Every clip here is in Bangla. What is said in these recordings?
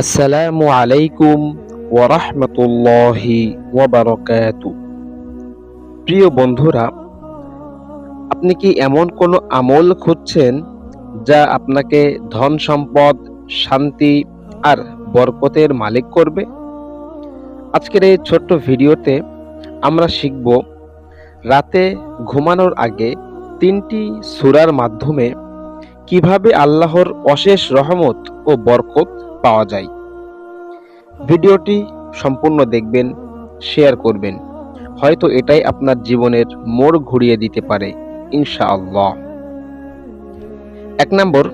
আসসালামু আলাইকুম ওয়ারাহমাতুল্লাহি ওয়াবারাকাতু প্রিয় বন্ধুরা, আপনি কি এমন কোনো আমল খুঁজছেন যা আপনাকে ধন সম্পদ, শান্তি আর বরকতের মালিক করবে? আজকের এই ছোট্ট ভিডিওতে আমরা শিখব রাতে ঘুমানোর আগে তিনটি সূরার মাধ্যমে কীভাবে আল্লাহর অশেষ রহমত ও বরকত পাওয়া যায়। ভিডিওটি সম্পূর্ণ দেখবেন, শেয়ার করবেন। হয়তো এটাই আপনার জীবনের মোড় ঘুরিয়ে দিতে পারে, ইনশাআল্লাহ। এক নম্বর,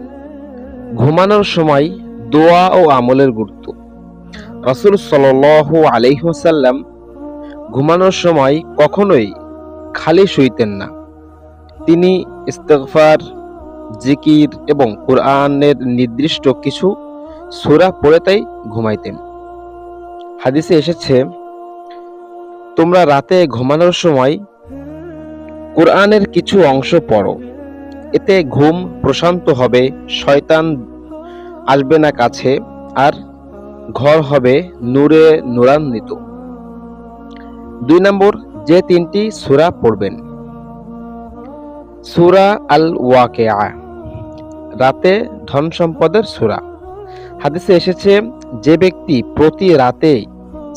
ঘুমানোর সময় দোয়া ও আমলের গুরুত্ব। রসুল সাল আলহ্লাম ঘুমানোর সময় কখনোই খালি শুইতেন না। তিনি ইস্তফার জিকির এবং কোরআনের নির্দিষ্ট কিছু সুরা পড়ে তাই ঘুমাইতেন। হাদিসে এসেছে, তোমরা রাতে ঘুমানোর সময় কোরআনের কিছু অংশ পড়ো। এতে ঘুম প্রশান্ত হবে, শয়তান আসবে না কাছে, আর ঘর হবে নূরে নূরান্বিত। দুই নম্বর, যে তিনটি সুরা পড়বেন। সুরা আল ওয়াকেআ রাতে ধন সম্পদের সুরা। হাদিসে এসেছে, যে ব্যক্তি প্রতি রাতে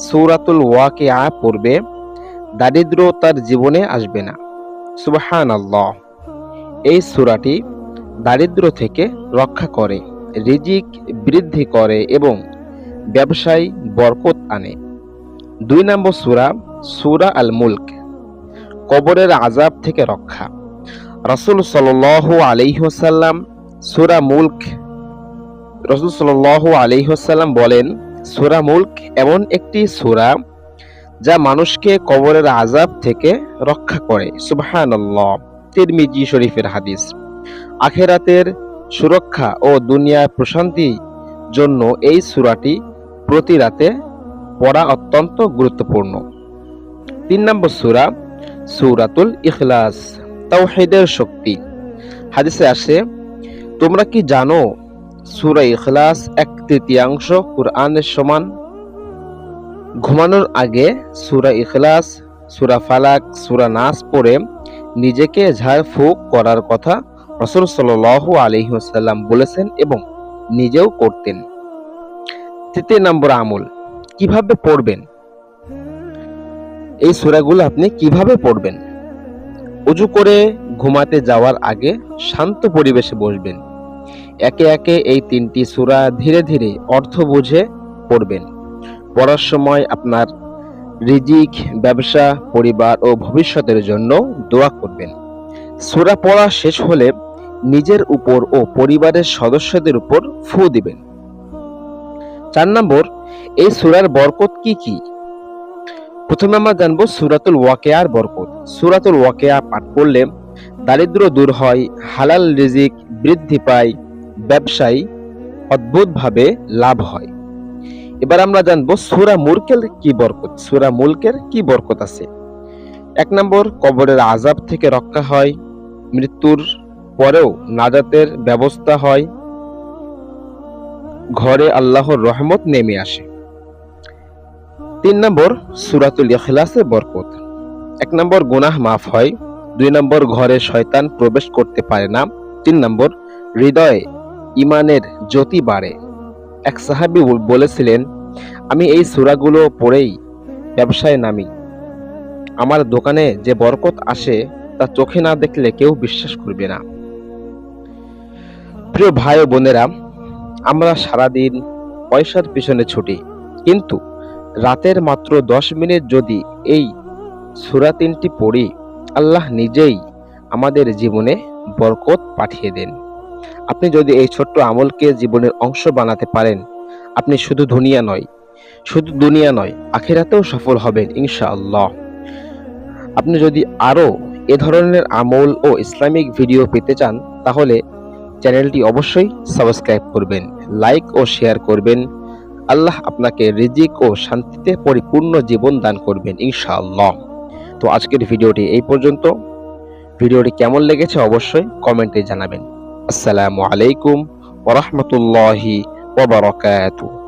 সৌরাতুল ওয়াকে আ পড়বে, দারিদ্র তার জীবনে আসবে না। সুবাহান আল্লাহ এই সুরাটি দারিদ্র থেকে রক্ষা করে, রিজিক বৃদ্ধি করে এবং ব্যবসায় বরকত আনে। দুই নম্বর সুরা সুরা আল মুল্ক কবরের আজাব থেকে রক্ষা। রসুল সাল আলিহাসাল্লাম সুরা মুল্ক রসুল সাল আলিহাসাল্লাম বলেন, সুরা মুল্ক এমন একটি সুরা যা মানুষকে কবরের আজাব থেকে রক্ষা করে। সুবাহান তিরমিজি শরীফের হাদিস। আখেরাতের সুরক্ষা ও দুনিয়ার প্রশান্তি জন্য এই সুরাটি প্রতি রাতে পড়া অত্যন্ত গুরুত্বপূর্ণ। তিন নম্বর সুরা, সুরাতুল ইখলাস, তাওহিদের শক্তি। হাদিসে আসে, তোমরা কি জানো সুরা ইখলাস এক তৃতীয়াংশ কোরআনের সমান। ঘুমানোর আগে সুরা ইখলাস, সুরা ফালাক, সুরা নাস পড়ে নিজেকে করার কথা রসুল সাল আলহিহাসাল্লাম বলেছেন এবং নিজেও করতেন। তৃতীয় নম্বর আমল, কীভাবে পড়বেন? এই সুরাগুলো আপনি কীভাবে পড়বেন? উজু করে ঘুমাতে যাওয়ার আগে শান্ত পরিবেশে বসবেন। একে একে এই তিনটি সুরা ধীরে ধীরে অর্থ বুঝে পড়বেন। পড়ার সময় আপনার রিজিক, ব্যবসা, পরিবার ও ভবিষ্যতের জন্য দোয়া করবেন। সুরা পড়া শেষ হলে নিজের উপর ও পরিবারের সদস্যদের উপর ফু দিবেন। চার নম্বর, এই সুরার বরকত কি কি? প্রথমে আমরা জানব সুরাতুল ওয়াকেয়ার বরকত। সুরাতুল ওয়াকেয়া পাঠ করলে দারিদ্র দূর হয়, হালাল রিজিক বৃদ্ধি পায়, ব্যবসায়ী অদ্ভুতভাবে লাভ হয়। এবার আমরা জানব সুরা মুলকের কি বরকত, সুরা মুলকের কি বরকত আছে? এক নম্বর, কবরের আজাব থেকে রক্ষা হয়, মৃত্যুর পরেও নাজাতের ব্যবস্থা হয়, ঘরে আল্লাহর রহমত নেমে আসে। তিন নম্বর, সুরাতুল ইখলাসের বরকত। এক নম্বর, গুনাহ মাফ হয়, দুই নম্বর, ঘরে শয়তান প্রবেশ করতে পারে না তিন নম্বর, হৃদয়ে ইমানের জ্যোতি বাড়ে। এক সাহাবি বলেছিলেন, আমি এই সুরাগুলো পড়েই ব্যবসায় নামি। আমার দোকানে যে বরকত আসে, তা চোখে না দেখলে কেউ বিশ্বাস করবে না। প্রিয় ভাই ও বোনেরা, আমরা সারাদিন পয়সার পিছনে ছুটি, কিন্তু রাতের মাত্র দশ মিনিট যদি এই সুরা তিনটি পড়ি, আল্লাহ নিজেই আমাদের জীবনে বরকত পাঠিয়ে দেন। আপনি যদি এই ছোট্ট আমলকে জীবনের অংশ বানাতে পারেন, আপনি শুধু দুনিয়া নয়, শুধু দুনিয়া নয়, আখেরাতেও সফল হবেন ইনশাআল্লাহ। আপনি যদি আরও এ ধরনের আমল ও ইসলামিক ভিডিও পেতে চান, তাহলে চ্যানেলটি অবশ্যই সাবস্ক্রাইব করবেন, লাইক ও শেয়ার করবেন। আল্লাহ আপনাকে রিজিক ও শান্তিতে পরিপূর্ণ জীবন দান করবেন ইনশাআল্লাহ। তো আজকের ভিডিওটি এই পর্যন্ত। ভিডিওটি কেমন লেগেছে অবশ্যই কমেন্টে জানাবেন। আসসালামু আলাইকুম ওরহমতুল্লাহি ওবরাকাতুহ